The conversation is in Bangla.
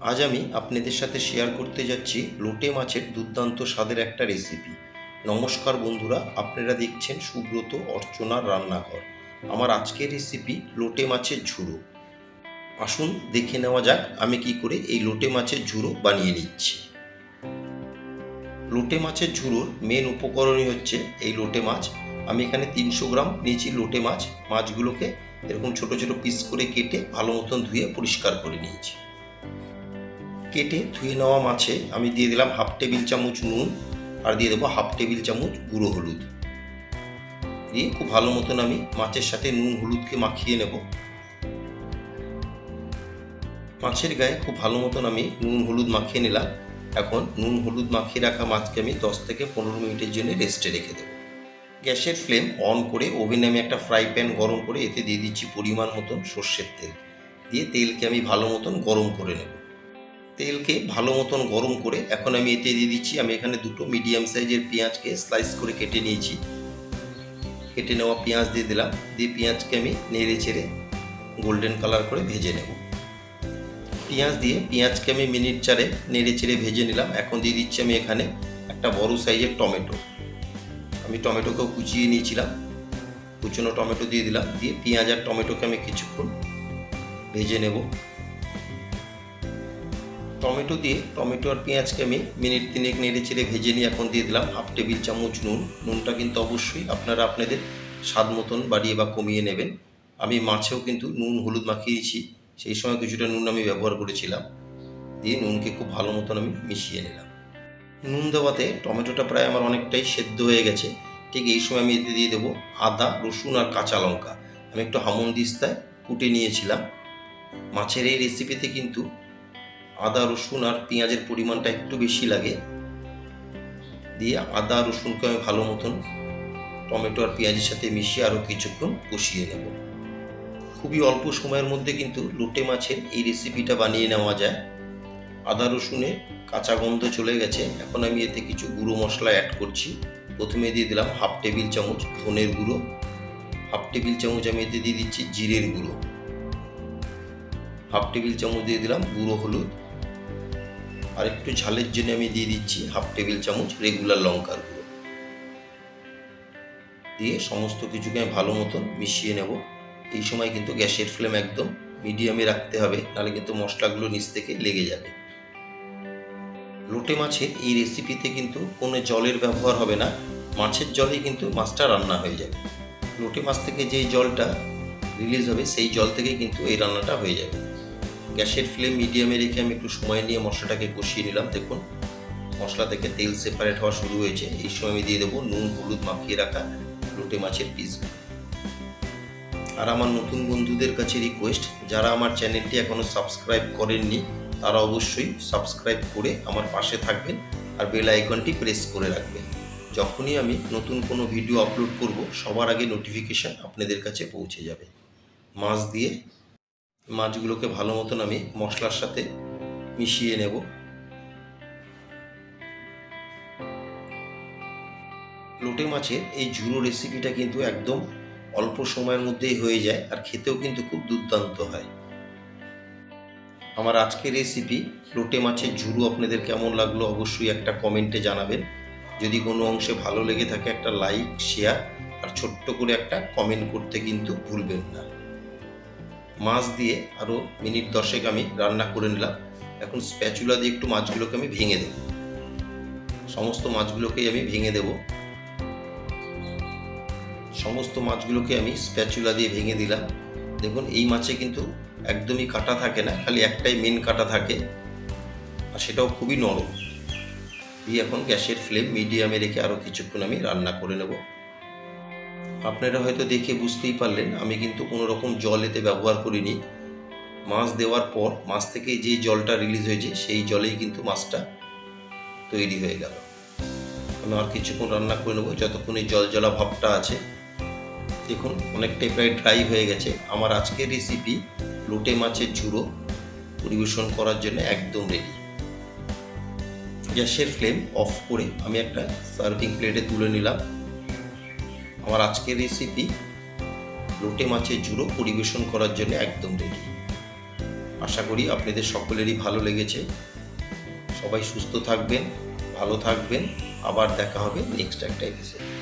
আজ আমি আপনাদের সাথে শেয়ার করতে যাচ্ছি লোটে মাছের দুর্দান্ত স্বাদের একটা রেসিপি নমস্কার বন্ধুরা, আপনারা দেখছেন সুব্রত অর্চনার রান্নাঘর। আমার আজকের রেসিপি লোটে মাছের ঝুড়ো। আসুন দেখে নেওয়া যাক আমি কি করে এই লোটে মাছের ঝুড়ো বানিয়ে নিচ্ছি। লোটে মাছের ঝুড়োর মেন উপকরণই হচ্ছে এই লোটে মাছ। আমি এখানে তিনশো গ্রাম নিয়েছি লোটে মাছ। মাছগুলোকে এরকম ছোট ছোট পিস করে কেটে ভালো মতন ধুয়ে পরিষ্কার করে নিয়েছি। কেটে ধুয়ে নেওয়া মাছে আমি দিয়ে দিলাম হাফ টেবিল চামচ নুন আর দিয়ে দেবো হাফ টেবিল চামচ গুঁড়ো হলুদ। দিয়ে খুব ভালো মতন আমি মাছের সাথে নুন হলুদকে মাখিয়ে নেব। মাছের গায়ে খুব ভালো মতন আমি নুন হলুদ মাখিয়ে নিলাম। এখন নুন হলুদ মাখিয়ে রাখা মাছকে আমি দশ থেকে পনেরো মিনিটের জন্য রেস্টে রেখে দেবো। গ্যাসের ফ্লেম অন করে ওভেনে আমি একটা ফ্রাই প্যান গরম করে এতে দিয়ে দিচ্ছি পরিমাণ মতন সর্ষের তেল। দিয়ে তেলকে আমি ভালো মতন গরম করে নেব। তেলকে ভালো মতন গরম করে এখন আমি এতে দিয়ে দিচ্ছি, আমি এখানে দুটো মিডিয়াম সাইজের পেঁয়াজকে স্লাইস করে কেটে নিয়েছি। কেটে নেওয়া পেঁয়াজ দিয়ে দিলাম, দিয়ে পেঁয়াজকে আমি নেড়ে চেড়ে গোল্ডেন কালার করে ভেজে নেব। পেঁয়াজ দিয়ে পেঁয়াজকে আমি মিনিট চারে নেড়ে চেড়ে ভেজে নিলাম, এখন দিয়ে দিচ্ছি আমি এখানে একটা বড় সাইজের টমেটো। আমি টমেটোকেও কুচিয়ে নিয়েছিলাম, কুচনো টমেটো দিয়ে দিলাম, দিয়ে পেঁয়াজ আর টমেটোকে আমি কিছুক্ষণ ভেজে নেব। টমেটো দিয়ে, টমেটো আর পেঁয়াজকে আমি মিনিট তিনেক নেড়ে চেড়ে ভেজে নিয়ে এখন দিয়ে দিলাম হাফ টেবিল চামচ নুন। নুনটা কিন্তু অবশ্যই আপনারা আপনাদের স্বাদ মতন বাড়িয়ে বা কমিয়ে নেবেন। আমি মাছেও কিন্তু নুন হলুদ মাখিয়েছি সেই সময় কিছুটা নুন আমি ব্যবহার করেছিলাম। দিয়ে নুনকে খুব ভালো মতন আমি মিশিয়ে নিলাম। নুন দেওয়াতে টমেটোটা প্রায় আমার অনেকটাই সেদ্ধ হয়ে গেছে। ঠিক এই সময় আমি এতে দিয়ে দেবো আদা, রসুন আর কাঁচা লঙ্কা। আমি একটু হামন দিস্তায় কুটে নিয়েছিলাম। মাছের এই রেসিপিতে কিন্তু আদা, রসুন আর পেঁয়াজের পরিমাণটা একটু বেশি লাগে। দিয়ে আদা, রসুনকে আমি ভালো মতন টমেটো আর পেঁয়াজের সাথে মিশিয়ে আরও কিছুক্ষণ কষিয়ে নেব। খুবই অল্প সময়ের মধ্যে কিন্তু লোটে মাছের এই রেসিপিটা বানিয়ে নেওয়া যায়। আদা রসুনে কাঁচা গন্ধ চলে গেছে। এখন আমি এতে কিছু গুঁড়ো মশলা অ্যাড করছি। প্রথমে দিয়ে দিলাম হাফ টেবিল চামচ ধনের গুঁড়ো। হাফ টেবিল চামচ আমি এতে দিয়ে দিচ্ছি জিরের গুঁড়ো। হাফ টেবিল চামচ দিয়ে দিলাম গুঁড়ো হলুদ। আর একটু ঝালের জন্য আমি দিয়ে দিচ্ছি হাফ টেবিল চামচ রেগুলার লঙ্কার গুঁড়ো। দিয়ে সমস্ত কিছুকে আমি ভালো মতন মিশিয়ে নেব। এই সময় কিন্তু গ্যাসের ফ্লেম একদম মিডিয়ামে রাখতে হবে, নাহলে কিন্তু মশলাগুলো নিচ থেকে লেগে যাবে। লোটে মাছের এই রেসিপিতে কিন্তু কোনো জলের ব্যবহার হবে না, মাছের জলেই কিন্তু মাছটা রান্না হয়ে যাবে। লোটে মাছ থেকে যে জলটা রিলিজ হবে, সেই জল থেকেই কিন্তু এই রান্নাটা হয়ে যাবে। গ্যাসের ফ্লেম মিডিয়ামে রেখে আমি একটু সময় নিয়ে মশলাটাকে কষিয়ে নিলাম। দেখুন, মশলা থেকে তেল সেপারেট হওয়া শুরু হয়েছে। এই সময় আমি দিয়ে দেবো নুন, হলুদ মাখিয়ে রাখা লোটে মাছের পিস আর আমার নতুন বন্ধুদের কাছে রিকোয়েস্ট যারা আমার চ্যানেলটি এখনও সাবস্ক্রাইব করেননি, তারা অবশ্যই সাবস্ক্রাইব করে আমার পাশে থাকবেন আর বেল আইকনটি প্রেস করে রাখবেন। যখনই আমি নতুন কোনো ভিডিও আপলোড করব, সবার আগে নোটিফিকেশান আপনাদের কাছে পৌঁছে যাবে। মাছ দিয়ে মাছগুলোকে ভালো মতন আমি মশলার সাথে মিশিয়ে নেব। লোটে মাছের এই ঝুড়ো রেসিপিটা কিন্তু একদম অল্প সময়ের মধ্যেই হয়ে যায় আর খেতেও কিন্তু খুব দুর্দান্ত হয়। আমার আজকের রেসিপি লোটে মাছের ঝুড়ো আপনাদের কেমন লাগল অবশ্যই একটা কমেন্টে জানাবেন। যদি কোনো অংশে ভালো লেগে থাকে একটা লাইক শেয়ার আর ছোট্ট করে একটা কমেন্ট করতে কিন্তু ভুলবেন না। মাছ দিয়ে আরও মিনিট দশেক আমি রান্না করে নিলাম। এখন স্প্যাচুলা দিয়ে একটু মাছগুলোকে আমি ভেঙে দেব। সমস্ত মাছগুলোকেই আমি ভেঙে দেব। সমস্ত মাছগুলোকে আমি স্প্যাচুলা দিয়ে ভেঙে দিলাম। দেখুন, এই মাছে কিন্তু একদমই কাটা থাকে না, খালি একটাই মেন কাটা থাকে আর সেটাও খুবই নরম। দিয়ে এখন গ্যাসের ফ্লেম মিডিয়ামে রেখে আরও কিছুক্ষণ আমি রান্না করে নেব। আপনারা হয়তো দেখে বুঝতেই পারলেন, আমি কিন্তু কোনো রকম জল এতে ব্যবহার করিনি। মাছ দেওয়ার পর, মাছ থেকে যে জলটা রিলিজ হয়েছে, সেই জলেই কিন্তু মাছটা তৈরি হয়ে গেল। আমি আর কিছুক্ষণ রান্না করে নেব, যতক্ষণ এই জল জলা ভাবটা আছে। দেখুন, অনেকটাই প্রায় ড্রাই হয়ে গেছে। আমার আজকের রেসিপি লোটে মাছের ঝুড়ো পরিবেশন করার জন্য একদম রেডি গ্যাসের ফ্লেম অফ করে আমি একটা সার্ভিং প্লেটে তুলে নিলাম। আমার আজকের রেসিপি লোটে মাছের জুড়ো পরিবেশন করার জন্য একদম রেডি আশা করি আপনাদের সকলেরই ভালো লেগেছে। সবাই সুস্থ থাকবেন, ভালো থাকবেন। আবার দেখা হবে নেক্সট একটা এপিসোড